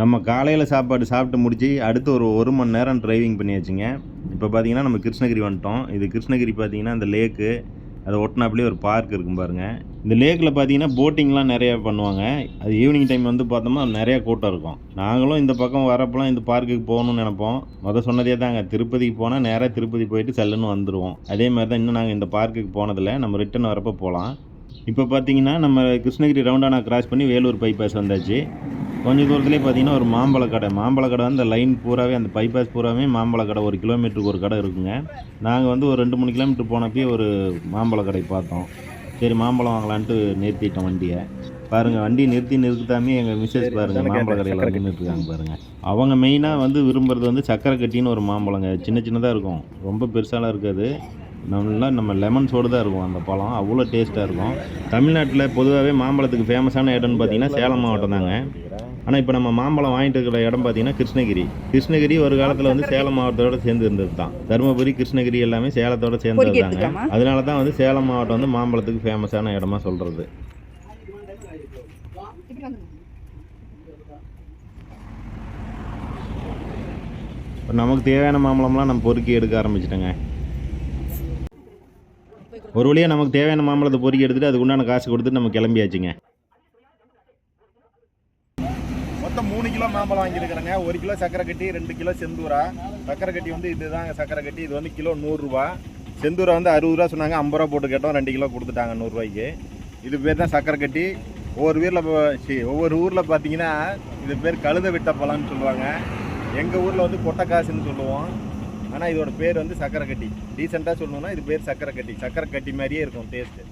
நம்ம காலையில் சாப்பாடு சாப்பிட்டு முடிச்சு அடுத்து ஒரு ஒரு மணி நேரம் டிரைவிங் பண்ணியாச்சுங்க. இப்போ பார்த்தீங்கன்னா நம்ம கிருஷ்ணகிரி வந்துட்டோம். இது கிருஷ்ணகிரி பார்த்தீங்கன்னா அந்த லேக்கு அதை ஒட்டினாப்புலேயே ஒரு பார்க் இருக்கும் பாருங்கள் இந்த லேக்கில் பார்த்தீங்கன்னா போட்டிங்லாம் நிறையா பண்ணுவாங்க. அது ஈவினிங் டைம் வந்து பார்த்தோம்னா நிறையா கூட்டம் இருக்கும். நாங்களும் இந்த பக்கம் வரப்பெல்லாம் இந்த பார்க்குக்கு போகணும்னு நினைப்போம். மொதல் சொன்னதே தாங்க திருப்பதிக்கு போனால் நேராக திருப்பதி போயிட்டு செல்லுன்னு வந்துடுவோம் அதே மாதிரி தான் இன்னும் நாங்கள் இந்த பார்க்குக்கு போனதில்லை. நம்ம ரிட்டர்ன் வரப்போ போகலாம். இப்போ பார்த்தீங்கன்னா நம்ம கிருஷ்ணகிரி ரவுண்டானா கிராஸ் பண்ணி வேலூர் பைபாஸ் வந்தாச்சு. கொஞ்சம் தூரத்துலேயே பார்த்தீங்கன்னா ஒரு மாம்பழ கடை. மாம்பழ கடை வந்து அந்த லைன் பூராவே அந்த பைபாஸ் பூராவே மாம்பழ கடை. ஒரு கிலோமீட்டருக்கு ஒரு கடை இருக்குங்க. நாங்கள் வந்து ஒரு ரெண்டு மூணு கிலோமீட்டர் போனப்பயே ஒரு மாம்பழ கடை பார்த்தோம். சரி மாம்பழம் வாங்கலான்ட்டு நிறுத்திட்டோம் வண்டியை. பாருங்க வண்டி நிறுத்தி நிறுத்தாமே எங்கள் மிஸ்ஸஸ் பாருங்க மாம்பழ கடையில் நின்றுட்டு இருக்காங்க பாருங்க. அவங்க மெயினாக வந்து விரும்புறது வந்து சக்கரை கட்டின்னு ஒரு மாம்பழங்க. சின்ன சின்னதாக இருக்கும். ரொம்ப பெருசாலாம் இருக்காது. நல்லா நம்ம லெமன் சோடு தான் இருக்கும் அந்த பழம். அவ்வளோ டேஸ்ட்டாக இருக்கும். தமிழ்நாட்டில் பொதுவாகவே மாம்பழத்துக்கு ஃபேமஸான இடம்னு பார்த்தீங்கன்னா சேலம் மாவட்டம் தாங்க. ஆனால் இப்போ நம்ம மாம்பழம் வாங்கிட்டு இருக்கிற இடம் பார்த்தீங்கன்னா கிருஷ்ணகிரி. கிருஷ்ணகிரி ஒரு காலத்தில் வந்து சேலம் மாவட்டத்தோட சேர்ந்து இருந்தது தான். தருமபுரி கிருஷ்ணகிரி எல்லாமே சேலத்தோட சேர்ந்து எடுத்துக்கலாமா? அதனால தான் வந்து சேலம் மாவட்டம் வந்து மாம்பழத்துக்கு ஃபேமஸான இடமா சொல்கிறது நமக்கு தேவையான மாம்பழம்லாம் நம்ம பொறுக்கி எடுக்க ஆரம்பிச்சிட்டோங்க. ஒரு வழியாக நமக்கு தேவையான மாம்பழத்தை பொறுக்கி எடுத்துட்டு அதுக்கு உண்டான காசு கொடுத்துட்டு நம்ம கிளம்பியாச்சுங்க. மூணு வாங்கியிருக்கிறேங்க. ஒரு கிலோ சக்கரை கட்டி ரெண்டு கிலோ செந்தூரா. சக்கரை கட்டி வந்து இதுதாங்க சக்கரை கட்டி. இது வந்து கிலோ நூறுரூவா. செந்தூரா வந்து அறுபது ரூபா சொன்னாங்க. ஐம்பது ரூபா போட்டு கேட்டோம். ரெண்டு கிலோ கொடுத்துட்டாங்க நூறுரூவாய்க்கு. இது பேர் தான் சக்கரை கட்டி. ஒவ்வொரு வீரில் ஒவ்வொரு ஊரில் பார்த்தீங்கன்னா இது பேர் கழுத விட்ட பழம்னு சொல்லுவாங்க. எங்கள் ஊரில் வந்து கொட்டைக்காசுன்னு சொல்லுவோம். ஆனால் இதோட பேர் வந்து சக்கரை கட்டி. ரீசெண்டாக சொல்லணும்னா இது பேர் சக்கரை கட்டி. சக்கரை கட்டி மாதிரியே இருக்கும் டேஸ்ட்டு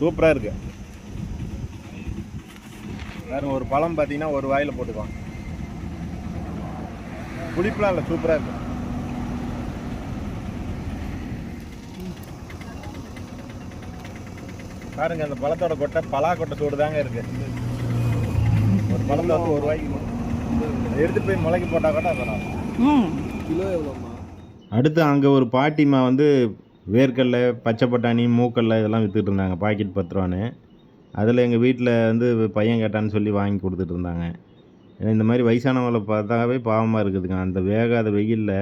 சூப்பராக இருக்கு. பாருங்க ஒரு பழம் பார்த்தீங்கன்னா ஒரு வாயில் போட்டுக்கலாம் புளிப்புலாம் இல்லை சூப்பராக இருக்கு. பாருங்க அந்த பழத்தோட கொட்டை பலா கொட்டை சூடு தாங்க இருக்கு. ஒரு பழத்தை வந்து ஒரு வாய்க்கு எடுத்துட்டு போய் முளைக்கு போட்டா கூட அதெல்லாம் ம். அடுத்து அங்கே ஒரு பாட்டிமா வந்து வேர்க்கடலை பச்சை பட்டாணி மூக்கல்ல இதெல்லாம் விற்றுட்டு இருந்தாங்க பாக்கெட் பத்து ரூபான்னு. அதில் எங்கள் வீட்டில் வந்து பையன் கேட்டான்னு சொல்லி வாங்கி கொடுத்துட்டு இருந்தாங்க ஏன்னா இந்த மாதிரி வயசானவங்களை பார்த்தாவே பாவமாக இருக்குதுங்க. அந்த வேகாத வெயிலில்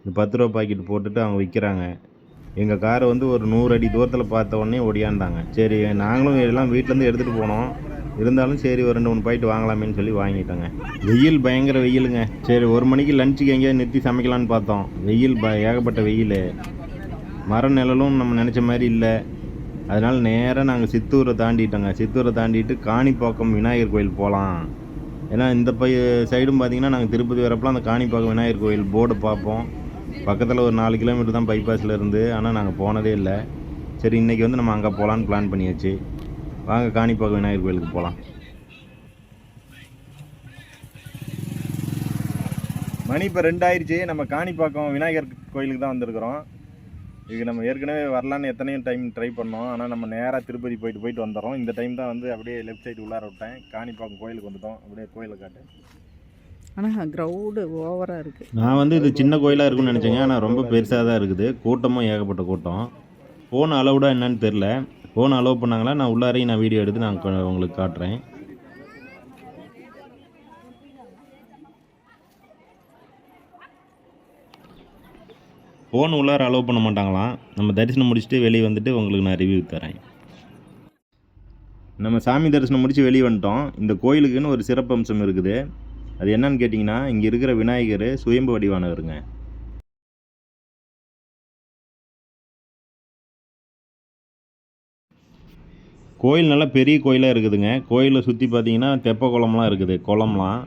இந்த பத்து ரூபா பாக்கெட் போட்டுட்டு அவங்க விற்கிறாங்க. எங்கள் காரை வந்து ஒரு நூறு அடி தூரத்தில் பார்த்த உடனே ஒடியாந்தாங்க சரி நாங்களும் எல்லாம் வீட்டிலேருந்து எடுத்துகிட்டு போனோம். இருந்தாலும் சரி ஒரு ரெண்டு மூணு பாக்கெட் வாங்கலாமேன்னு சொல்லி வாங்கிட்டோங்க. வெயில் பயங்கர வெயிலுங்க. சரி ஒரு மணிக்கு லஞ்சுக்கு எங்கேயாவது நிறுத்தி சமைக்கலான்னு பார்த்தோம். வெயில் ப ஏகப்பட்ட வெயில். மர நிழலும் நம்ம நினச்ச மாதிரி இல்லை. அதனால் நேராக நாங்கள் சித்தூரை தாண்டிட்டோங்க. சித்தூரை தாண்டிட்டு காணிப்பாக்கம் விநாயகர் கோயில் போகலாம் ஏன்னா இந்த பை சைடும் பார்த்தீங்கன்னா நாங்கள் திருப்பதி வரப்பெல்லாம் அந்த காணிப்பாக்கம் விநாயகர் கோயில் போர்டு பார்ப்போம் பக்கத்தில் ஒரு நாலு கிலோமீட்டர் தான் பைபாஸில் இருந்து ஆனால் நாங்கள் போனதே இல்லை. சரி இன்றைக்கி வந்து நம்ம அங்கே போகலான்னு பிளான் பண்ணியாச்சு. வாங்க காணிப்பாக்கம் விநாயகர் கோயிலுக்கு போகலாம் மணி இப்போ ரெண்டாயிருச்சு. நம்ம காணிப்பாக்கம் விநாயகர் கோயிலுக்கு தான் வந்திருக்கிறோம். இதுக்கு நம்ம ஏற்கனவே வரலான்னு எத்தனையோ டைம் ட்ரை பண்ணோம். ஆனால் நம்ம நேராக திருப்பதி போயிட்டு போயிட்டு வந்துடுறோம். இந்த டைம் தான் வந்து அப்படியே லெஃப்ட் சைடு உள்ளார விட்டேன். காணிப்பாக்கம் கோயிலுக்கு வந்துட்டோம். அப்படியே கோயிலை காட்டு. ஆனால் க்ரௌடு ஓவராக இருக்குது நான் வந்து இது சின்ன கோயிலாக இருக்கும்னு நினச்சேங்க. ஆனால் ரொம்ப பெருசாக தான் இருக்குது. கூட்டமும் ஏகப்பட்ட கூட்டம். ஃபோன் அலௌடா என்னன்னு தெரில ஃபோன் அலோவ் பண்ணாங்களா? நான் உள்ளாரையும் நான் வீடியோ எடுத்து நான் கொ- உங்களுக்கு காட்டுறேன். ஃபோன் உள்ளார அலோவ் பண்ண மாட்டாங்களாம். நம்ம தரிசனம் முடிச்சுட்டு வெளியே வந்துட்டு உங்களுக்கு நான் ரிவ்யூ தரேன். நம்ம சாமி தரிசனம் முடித்து வெளியே வந்துட்டோம். இந்த கோயிலுக்குன்னு ஒரு சிறப்பம்சம் இருக்குது. அது என்னன்னு கேட்டிங்கன்னா இங்கே இருக்கிற விநாயகர் சுயம்பு வடிவானவருங்க. கோயில் நல்லா பெரிய கோயிலாக இருக்குதுங்க. கோயிலை சுற்றி பார்த்தீங்கன்னா தெப்ப குளம்லாம் இருக்குது. குளம்லாம்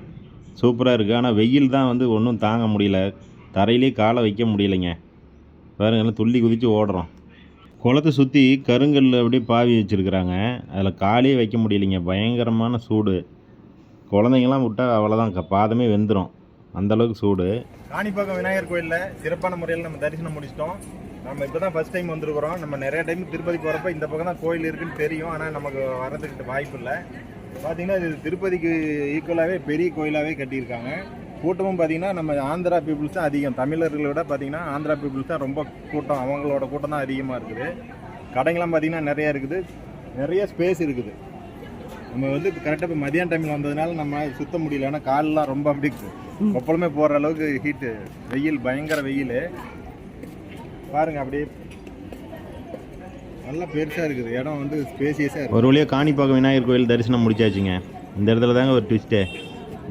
சூப்பராக இருக்குது ஆனால் வெயில் தான் வந்து ஒன்றும் தாங்க முடியல. தரையிலே காலை வைக்க முடியலைங்க. பாருங்க எல்லாம் துள்ளி குதித்து ஓடுறோம். குளத்தை சுற்றி கருங்கல் அப்படியே பாவி வச்சுருக்குறாங்க. அதில் காலே வைக்க முடியலைங்க. பயங்கரமான சூடு. குழந்தைங்களாம் விட்டால் அவ்வளோதான் க- பாதமே வெந்துடும் அந்தளவுக்கு சூடு. ராணிப்பாக்கம் விநாயகர் கோயிலில் சிறப்பான முறையில் நம்ம தரிசனம் முடிச்சிட்டோம். நம்ம இப்போ தான் ஃபஸ்ட் டைம் வந்திருக்கிறோம். நம்ம நிறைய டைம் திருப்பதி போகிறப்ப இந்த பக்கம் தான் கோயில் இருக்குன்னு தெரியும். ஆனால் நமக்கு வரதுக்கிட்ட வாய்ப்பு இல்லை. பார்த்தீங்கன்னா இது திருப்பதிக்கு ஈக்குவலாகவே பெரிய கோயிலாகவே கட்டியிருக்காங்க. கூட்டமும் பார்த்தீங்கன்னா நம்ம ஆந்திரா பீப்புள்ஸ் தான் அதிகம். தமிழர்களை விட பார்த்தீங்கன்னா ஆந்திரா பீப்புள்ஸ் தான் ரொம்ப கூட்டம். அவங்களோட கூட்டம் தான் அதிகமாக இருக்குது. கடைங்களாம் பார்த்தீங்கன்னா நிறைய இருக்குது. நிறைய ஸ்பேஸ் இருக்குது. நம்ம வந்து கரெக்டாக இப்போ மதியான டைமில் வந்ததுனால நம்ம சுத்த முடியல. ஏன்னா காலெலாம் ரொம்ப அப்படி கொப்பளமே போடுற அளவுக்கு ஹீட்டு வெயில் பயங்கர வெயில். பாருங்க அப்படியே. நல்லா பெருசாக இருக்குது. இடம் வந்து ஸ்பேசியஸாக இருக்குது ஒரு வழியாக காணிப்பாக்கம் விநாயகர் கோயில் தரிசனம் முடிச்சாச்சுங்க. இந்த இடத்துல தாங்க ஒரு ட்விஸ்ட்டு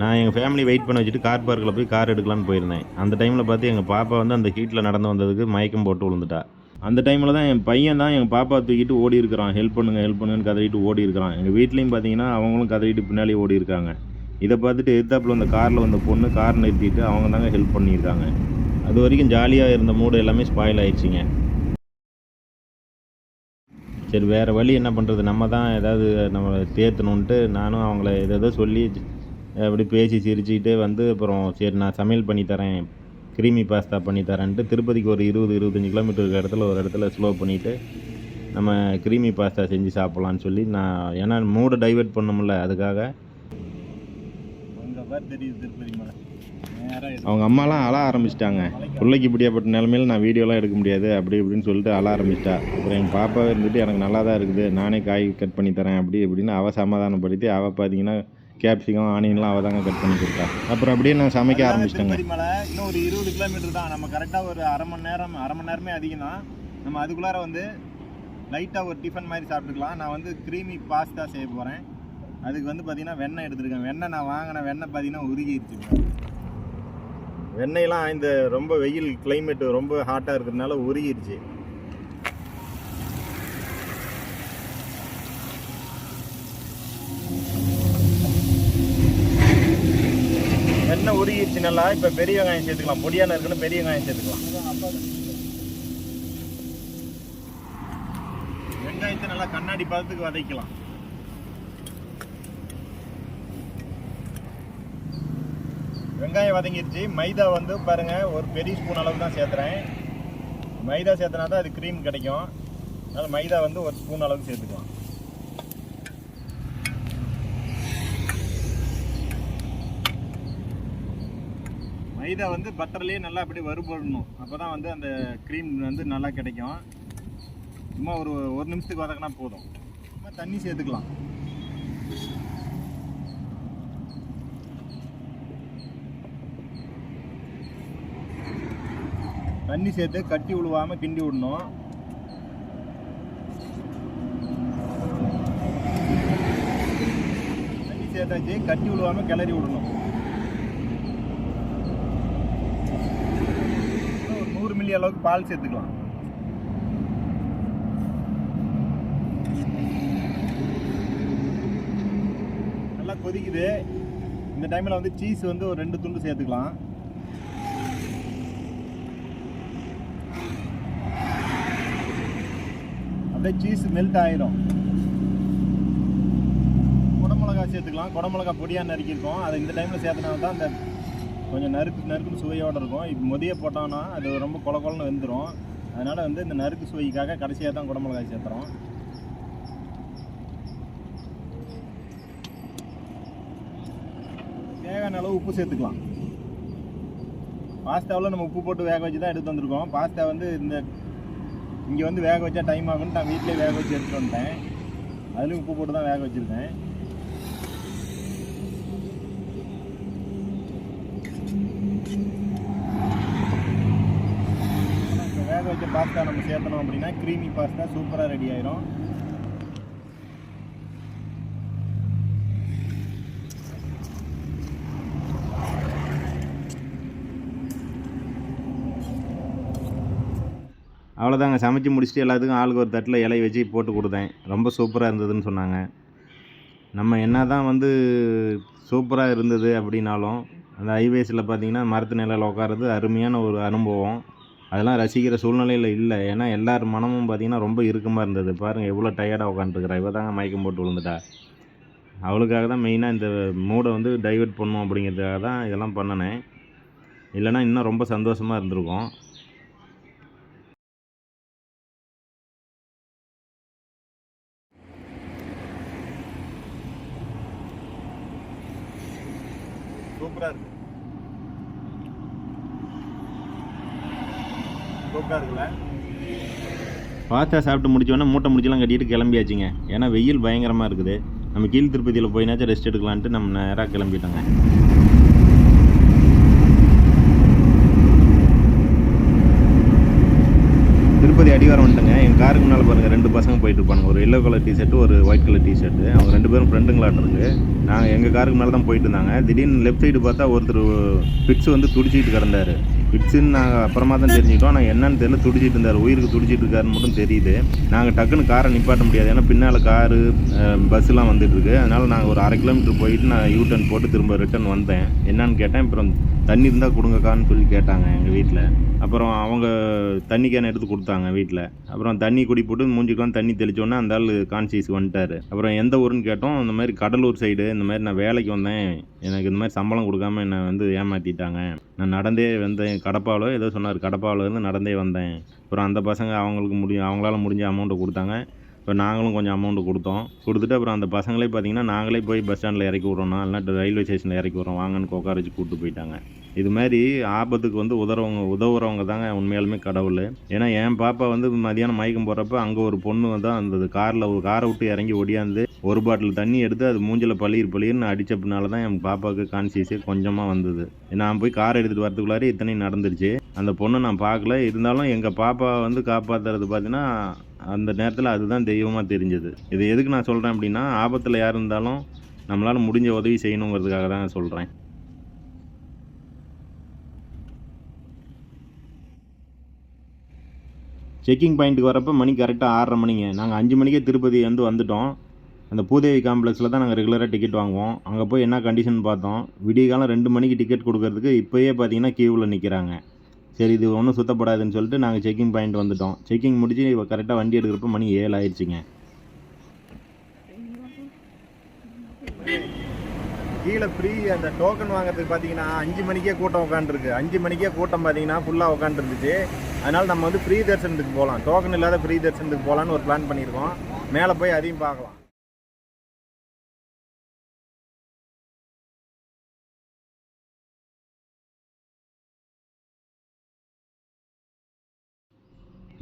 நான் எங்கள் ஃபேமிலி வெயிட் பண்ண வச்சுட்டு கார் பார்க்கில் போய் கார் எடுக்கலான்னு போயிருந்தேன். அந்த டைமில் பார்த்து எங்கள் பாப்பா வந்து அந்த ஹீட்டில் நடந்து வந்ததுக்கு மயக்கம் போட்டு விழுந்துட்டா. அந்த டைமில் தான் என் பையன் தான் எங்கள் பாப்பா தூக்கிட்டு ஓடி இருக்கிறான். ஹெல்ப் பண்ணுங்க ஹெல்ப் பண்ணுங்கன்னு கதறிட்டு ஓடி இருக்கிறான். எங்கள் வீட்லேயும் பார்த்தீங்கன்னா அவங்களும் கதறிட்டு பின்னாடி ஓடி இருக்காங்க. இதை பார்த்துட்டு எதிர்த்தாப்புல அந்த காரில் வந்த பொண்ணு கார் நிறுத்திட்டு அவங்க தாங்க ஹெல்ப் பண்ணியிருக்காங்க. அது வரைக்கும் ஜாலியாக இருந்த மூடு எல்லாமே ஸ்பாயில் ஆயிடுச்சிங்க. சரி வேறு வழி என்ன பண்ணுறது நம்ம தான் ஏதாவது நம்மளை தேர்த்தணுன்ட்டு நானும் அவங்கள எதோ சொல்லி அப்படி பேசி சிரிச்சுக்கிட்டே வந்து அப்புறம் சரி நான் சமையல் பண்ணி தரேன் க்ரீமி பாஸ்தா பண்ணி தரேன்ட்டு திருப்பதிக்கு ஒரு இருபது இருபத்தஞ்சி கிலோமீட்டர் இருக்கிற இடத்துல ஒரு இடத்துல ஸ்லோ பண்ணிவிட்டு நம்ம க்ரீமி பாஸ்தா செஞ்சு சாப்பிட்லான்னு சொல்லி நான் ஏன்னா மூடை டைவெர்ட் பண்ணமுல்ல அதுக்காக. அவங்க அம்மாலாம் அழ ஆரம்பிச்சிட்டாங்க. பிள்ளைக்கு இப்படியாப்பட்ட நிலமையில நான் வீடியோலாம் எடுக்க முடியாது அப்படி இப்படின்னு சொல்லிட்டு அழ ஆரம்பிச்சிட்டா. அப்புறம் எங்கள் பாப்பா இருந்துட்டு எனக்கு நல்லா தான் இருக்குது நானே காய் கட் பண்ணி தரேன் அப்படி இப்படின்னு அவள் சமாதானப்படுத்தி அவள் பார்த்தீங்கன்னா கேப்சிகம் ஆனியன்லாம் அவள் தாங்க கட் பண்ணி கொடுத்தா. அப்புறம் அப்படியே நான் சமைக்க ஆரம்பிச்சிட்டேங்க. மலை இன்னும் ஒரு இருபது கிலோமீட்டர் தான். நம்ம கரெக்டாக ஒரு அரை மணி நேரம் அரை மணி நேரமே அதிகம் தான் நம்ம அதுக்குள்ளார வந்து லைட்டாக ஒரு டிஃபன் மாதிரி சாப்பிட்டுக்கலாம். நான் வந்து க்ரீமி பாஸ்தா செய்ய போகிறேன் அதுக்கு வந்து பார்த்தீங்கன்னா வெண்ணெய் எடுத்துருக்கேன். வெண்ணெய் நான் வாங்கின வெண்ணெய் பார்த்தீங்கன்னா உருகிடுச்சு வெண்ணெய்லாம் இந்த ரொம்ப வெயில் climate ரொம்ப ஹாட்டாக இருக்கிறதுனால உருகிருச்சு. வெண்ணெய் நல்லா இப்போ பெரிய வெங்காயம் சேர்த்துக்கலாம். பொடியான இருக்குன்னு பெரிய வெங்காயம் சேர்த்துக்கலாம். வெங்காயத்தை நல்லா கண்ணாடி பதத்துக்கு வதக்கலாம். வெங்காயம் வதங்கிடுச்சு மைதா வந்து பாருங்க ஒரு பெரிய ஸ்பூன் அளவு தான் சேர்த்துறேன். மைதா சேர்த்தனா தான் அது க்ரீம் கிடைக்கும். அதனால மைதா வந்து ஒரு ஸ்பூன் அளவுக்கு சேர்த்துக்கலாம். மைதா வந்து பட்டர்லேயே நல்லா அப்படியே வறுபடணும். அப்போ தான் வந்து அந்த க்ரீம் வந்து நல்லா கிடைக்கும். சும்மா ஒரு ஒரு நிமிஷத்துக்கு வதக்கினா போதும். சும்மா தண்ணி சேர்த்துக்கலாம். தண்ணி சேர்த்து கட்டி விழுவாமல் கிண்டி விடணும். தண்ணி சேர்த்தாச்சு கட்டி விழுவாம கிளறி விடணும். இன்னும் அளவுக்கு பால் சேர்த்துக்கலாம். நல்லா கொதிக்குது. இந்த டைமில் வந்து சீஸ் வந்து ஒரு ரெண்டு துண்டு சேர்த்துக்கலாம். அப்படியே சீஸ் மெல்ட் ஆயிரும். குடமிளகா சேர்த்துக்கலாம். குடமிளகா பொடியாக நறுக்கியிருக்கோம். அதை இந்த டைமில் சேர்த்தனா தான் அந்த கொஞ்சம் நறுக்கு நறுக்குன்னு சுவையோடு இருக்கும். இப்போ முதிய போட்டோம்னா அது ரொம்ப கொல கொலன்னு வெந்துடும் அதனால் வந்து இந்த நறுக்கு சுவைக்காக கடைசியாக தான் குடமிளகாய் சேர்த்துறோம். தேவையான அளவு உப்பு சேர்த்துக்கலாம். பாஸ்தாவில் நம்ம உப்பு போட்டு வேக வச்சு தான் எடுத்து வந்திருக்கோம். பாஸ்தா வந்து இந்த இங்கே வந்து வேக வச்சா டைம் ஆகும்னு நான் வீட்டிலே வேக வச்சு எடுத்துகிட்டு வந்துட்டேன். அதுலேயும் உப்பு போட்டு தான் வேக வச்சுருக்கேன். வேக வச்ச பாஸ்தா நம்ம சேர்த்தணும் அப்படின்னா க்ரீமி பாஸ்தா சூப்பராக ரெடி ஆயிரும். அவ்வளோதாங்க சமைச்சு முடிச்சுட்டு எல்லாத்துக்கும் ஆளுக்கு ஒரு தட்டில் இலைய வச்சு போட்டு கொடுத்தேன். ரொம்ப சூப்பராக இருந்ததுன்னு சொன்னாங்க. நம்ம என்ன தான் வந்து சூப்பராக இருந்தது அப்படின்னாலும் அந்த ஹைவேஸில் பார்த்தீங்கன்னா மரத்து நிலையில் உட்காருறது அருமையான ஒரு அனுபவம். அதெல்லாம் ரசிக்கிற சூழ்நிலையில் இல்லை. ஏன்னா எல்லார் மனமும் பார்த்தீங்கன்னா ரொம்ப இறுக்கமாக இருந்தது. பாருங்கள் எவ்வளோ டயர்டாக உட்காந்துருக்குறா இவ தாங்க மயக்கம் போட்டு விழுந்துட்டா. அவளுக்காக தான் மெயினாக இந்த மூடை வந்து டைவர்ட் பண்ணும் அப்படிங்கிறதுக்காக தான் இதெல்லாம் பண்ணினேன். இல்லைன்னா இன்னும் ரொம்ப சந்தோஷமாக இருந்திருக்கும். சூப்பராக இருக்கு. சூப்பராக இருக்குல்ல? சாப்பிட்டு முடிச்சோடனே மூட்டை முடிச்செல்லாம் கட்டிட்டு கிளம்பியாச்சுங்க. ஏன்னா வெயில் பயங்கரமாக இருக்குது. நம்ம கீழ் திருப்பதியில் போயினாச்சும் ரெஸ்ட் எடுக்கலான்ட்டு நம்ம நேராக கிளம்பிட்டோங்க. திருப்பதி அடிவாரம் வந்துட்டுங்க. காருக்கு முன்னால் பாருங்கள் ரெண்டு பசங்க போயிட்டு இருப்பாங்க ஒரு எல்லோ கலர் டிஷர்ட் ஒரு ஒயிட் கலர் டிஷர்ட் அவங்க ரெண்டு பேரும் ஃப்ரெண்டுங்களாட்டம் இருக்கு நாங்கள் எங்கள் காருக்கு முன்னால் தான் போயிட்டு இருந்தாங்க. திடீர்னு லெஃப்ட் சைடு பார்த்தா ஒருத்தர் பிட்ஸ் வந்து துடிச்சிட்டு கிடந்தாரு. பிட்ஸுன்னு நாங்கள் அப்புறமா தான் தெரிஞ்சுக்கிட்டோம். ஆனால் என்னன்னு தெரியல. துடிச்சிட்டு இருந்தார். உயிருக்கு துடிச்சிட்டு இருக்காருன்னு மட்டும் தெரியுது. நாங்கள் டக்குன்னு காரை நிப்பாட்ட முடியாது. ஏன்னா பின்னால் காரு பஸ்ஸுலாம் வந்துட்டுருக்கு அதனால் நாங்கள் ஒரு அரை கிலோமீட்டர் போயிட்டு நான் யூ டர்ன் போட்டு திரும்ப ரிட்டர்ன் வந்தேன். என்னன்னு கேட்டேன். அப்புறம் தண்ணி இருந்தால் கொடுங்கக்கான்னு சொல்லி கேட்டாங்க எங்கள் வீட்டில் அப்புறம் அவங்க தண்ணி கேன் எடுத்து கொடுத்தாங்க வீட்டில் அப்புறம் தண்ணி குடி போட்டு மூஞ்சிக்கெல்லாம் தண்ணி தெளிச்சோன்னே அந்த ஆள் கான்சியஸ் வந்துட்டார். அப்புறம் எந்த ஊருன்னு கேட்டோம். இந்த மாதிரி கடலூர் சைடு இந்த மாதிரி நான் வேலைக்கு வந்தேன். எனக்கு இந்த மாதிரி சம்பளம் கொடுக்காம என்னை வந்து ஏமாற்றிட்டாங்க நான் நடந்தே வந்தேன். கடப்பாவில் ஏதோ சொன்னார். கடப்பாவில் இருந்து நடந்தே வந்தேன். அப்புறம் அந்த பசங்க அவங்களுக்கு முடியும் அவங்களால முடிஞ்ச அமௌண்ட்டை கொடுத்தாங்க. இப்போ நாங்களும் கொஞ்சம் அமௌண்ட்டு கொடுத்தோம். கொடுத்துட்டு அப்புறம் அந்த பசங்களே பார்த்தீங்கன்னா நாங்களே போய் பஸ் ஸ்டாண்டில் இறக்கி விட்றோம்னா இல்லைன்னா ரயில்வே ஸ்டேஷனில் இறக்கி விட்றோம். வாங்கன்னு உட்கார வச்சு கூப்பிட்டு போயிட்டாங்க. இது மாதிரி ஆபத்துக்கு வந்து உதறவங்க உதவுறவங்க தாங்க உண்மையாலுமே கடவுள். ஏன்னா என் பாப்பா வந்து மதியானம் மயக்கம் போடுறப்ப அங்கே ஒரு பொண்ணு தான் அந்த காரில் ஒரு காரை விட்டு இறங்கி ஒடியாந்து ஒரு பாட்டில் தண்ணி எடுத்து அது மூஞ்சில் பளிர் பளிர்னு அடித்தப்பினால தான் என் பாப்பாவுக்கு கான்சியஸே கொஞ்சமாக வந்தது. நான் போய் கார் எடுத்துகிட்டு வரதுக்குள்ளாரே இத்தனையும் நடந்துருச்சு. அந்த பொண்ணை நான் பார்க்கல இருந்தாலும் எங்கள் பாப்பா வந்து காப்பாற்றுறது பார்த்தீங்கன்னா அந்த நேரத்தில் அதுதான் தெய்வமாக தெரிஞ்சது. இது எதுக்கு நான் சொல்கிறேன் அப்படின்னா ஆபத்தில் யார் இருந்தாலும் நம்மளால் முடிஞ்ச உதவி செய்யணுங்கிறதுக்காக தான் சொல்கிறேன் செக்கிங் பாயிண்ட்டுக்கு வரப்போ மணி கரெக்டாக ஆறரை மணிங்க. நாங்கள் அஞ்சு மணிக்கே திருப்பதி வந்து வந்துட்டோம். அந்த பூதேவி காம்ப்ளெக்ஸில் தான் நாங்கள் ரெகுலராக டிக்கெட் வாங்குவோம். அங்கே போய் என்ன கண்டிஷன் பார்த்தோம். விடிய காலம் ரெண்டு மணிக்கு டிக்கெட் கொடுக்கறதுக்கு இப்போயே பார்த்தீங்கன்னா கியூவில் நிற்கிறாங்க சரி இது ஒன்றும் சுத்தப்படாதுன்னு சொல்லிட்டு நாங்கள் செக்கிங் பாயிண்ட் வந்துட்டோம். செக்கிங் முடிச்சு இப்போ கரெக்டாக வண்டி எடுக்கிறப்ப மணி ஏழு ஆயிடுச்சுங்க. கீழே ஃப்ரீ அந்த டோக்கன் வாங்குறதுக்கு பார்த்தீங்கன்னா அஞ்சு மணிக்கே கூட்டம் உட்காந்துருக்கு அஞ்சு மணிக்கே கூட்டம் பார்த்தீங்கன்னா ஃபுல்லாக உட்காந்துருந்துச்சு அதனால் நம்ம வந்து ஃப்ரீ தரிசனத்துக்கு போகலாம் டோக்கன் இல்லாத ஃப்ரீ தரிசனத்துக்கு போகலான்னு ஒரு பிளான் பண்ணியிருக்கோம். மேலே போய் அதையும் பார்க்கலாம்.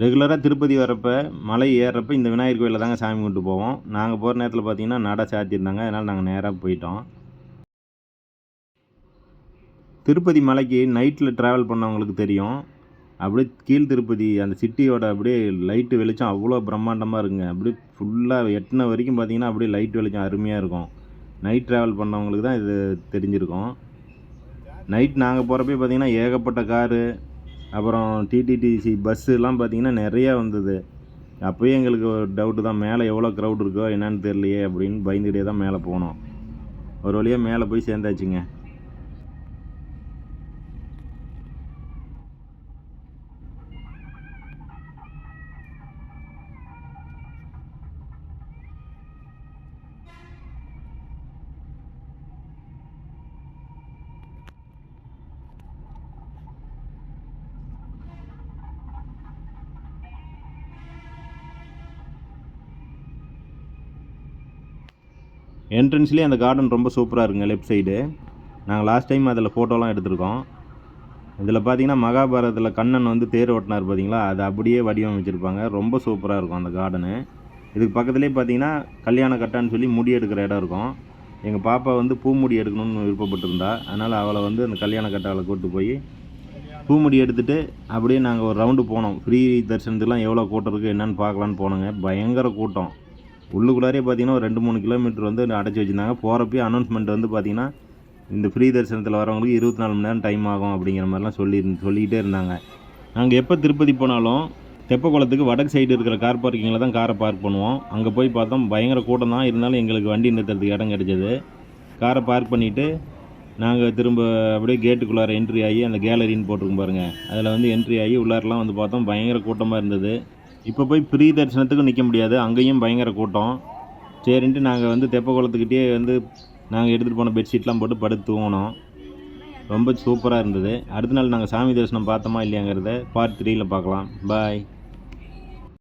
ரெகுலராக திருப்பதி வரப்போ மலை ஏறுறப்ப இந்த விநாயகர் கோயிலில் தாங்க சாமி கும்பிட்டு போவோம். நாங்கள் போகிற நேரத்தில் பார்த்தீங்கன்னா நடை சாத்தியிருந்தாங்க அதனால் நாங்கள் நேராக போயிட்டோம். திருப்பதி மலைக்கு நைட்டில் ட்ராவல் பண்ணவங்களுக்கு தெரியும். அப்படியே கீழ் திருப்பதி அந்த சிட்டியோட அப்படியே லைட்டு வெளிச்சம் அவ்வளோ பிரம்மாண்டமாக இருக்குங்க. அப்படியே ஃபுல்லாக எட்டின வரைக்கும் பார்த்தீங்கன்னா அப்படியே லைட் வெளிச்சம் அருமையாக இருக்கும். நைட் ட்ராவல் பண்ணவங்களுக்கு தான் இது தெரிஞ்சிருக்கும். நைட் நாங்கள் போகிறப்ப பார்த்தீங்கன்னா ஏகப்பட்ட காரு அப்புறம் டிடிடிசி பஸ்ஸுலாம் பார்த்தீங்கன்னா நிறையா வந்தது. அப்போயே எங்களுக்கு ஒரு டவுட்டு தான் மேலே எவ்வளோ க்ரௌட் இருக்கோ என்னன்னு தெரியலையே அப்படின்னு பயந்துகிட்டே தான் மேலே போனோம். ஒரு வழியாக மேலே போய் சேர்ந்தாச்சுங்க. என்ட்ரன்ஸ்லேயே அந்த கார்டன் ரொம்ப சூப்பராக இருக்குங்க லெஃப்ட் சைடு நாங்கள் லாஸ்ட் டைம் அதில் ஃபோட்டோலாம் எடுத்திருக்கோம். இதில் பார்த்தீங்கன்னா மகாபாரதத்தில் கண்ணன் வந்து தேர் ஓட்டினார் பார்த்தீங்களா அது அப்படியே வடிவமைச்சிருப்பாங்க. ரொம்ப சூப்பராக இருக்கும் அந்த கார்டனு இதுக்கு பக்கத்துலேயே பார்த்தீங்கன்னா கல்யாண கட்டான்னு சொல்லி முடி எடுக்கிற இடம் இருக்கும். எங்கள் பாப்பா வந்து பூமுடி எடுக்கணும்னு விருப்பப்பட்டிருந்தா. அதனால் அவளை வந்து அந்த கல்யாண கட்டாவில் கூட்டு போய் பூமுடி எடுத்துகிட்டு அப்படியே நாங்கள் ஒரு ரவுண்டு போனோம். ஃப்ரீ தரிசனத்துக்குலாம் எவ்வளோ கூட்டம் இருக்குது என்னென்னு பார்க்கலான்னு போனோங்க. பயங்கர கூட்டம். உள்ளுக்குள்ளாரே பார்த்தீங்கன்னா ஒரு ரெண்டு மூணு கிலோமீட்டர் வந்து அடைச்சி வச்சுருந்தாங்க. போகிறப்பயே அனௌன்ஸ்மெண்ட் வந்து பார்த்தீங்கன்னா இந்த ஃப்ரீ தரிசனத்தில் வரவங்களுக்கு இருபத்தி நாலு மணி நேரம் டைம் ஆகும் அப்படிங்கிற மாதிரிலாம் சொல்லி சொல்லிக்கிட்டே இருந்தாங்க. நாங்கள் எப்போ திருப்பதி போனாலும் தெப்பக்குளத்துக்கு வடக்கு சைடு இருக்கிற கார் பார்க்கிங்கில் தான் காரை பார்க் பண்ணுவோம். அங்கே போய் பார்த்தோம் பயங்கர கூட்டம் தான். இருந்தாலும் எங்களுக்கு வண்டி நிறுத்துறதுக்கு இடம் கிடைச்சது. காரை பார்க் பண்ணிவிட்டு நாங்கள் திரும்ப அப்படியே கேட்டுக்குள்ளார என்ட்ரி ஆகி அந்த கேலரின்னு போட்டிருக்கோம் பாருங்கள் அதில் வந்து என்ட்ரி ஆகி உள்ளாரெலாம் வந்து பார்த்தோம். பயங்கர கூட்டமாக இருந்தது. இப்போ போய் ஃப்ரீ தரிசனத்துக்கும் நிற்க முடியாது. அங்கேயும் பயங்கர கூட்டம். சரின்ட்டு நாங்கள் வந்து தெப்பக்குளத்துக்கிட்டே வந்து நாங்கள் எடுத்துகிட்டு போன பெட்ஷீட்லாம் போட்டு படுத்து தூங்கினோம். ரொம்ப சூப்பராக இருந்தது. அடுத்த நாள் நாங்கள் சாமி தரிசனம் பார்த்தோமா இல்லையாங்கிறத பார்ட் த்ரீயில் பார்க்கலாம். பாய்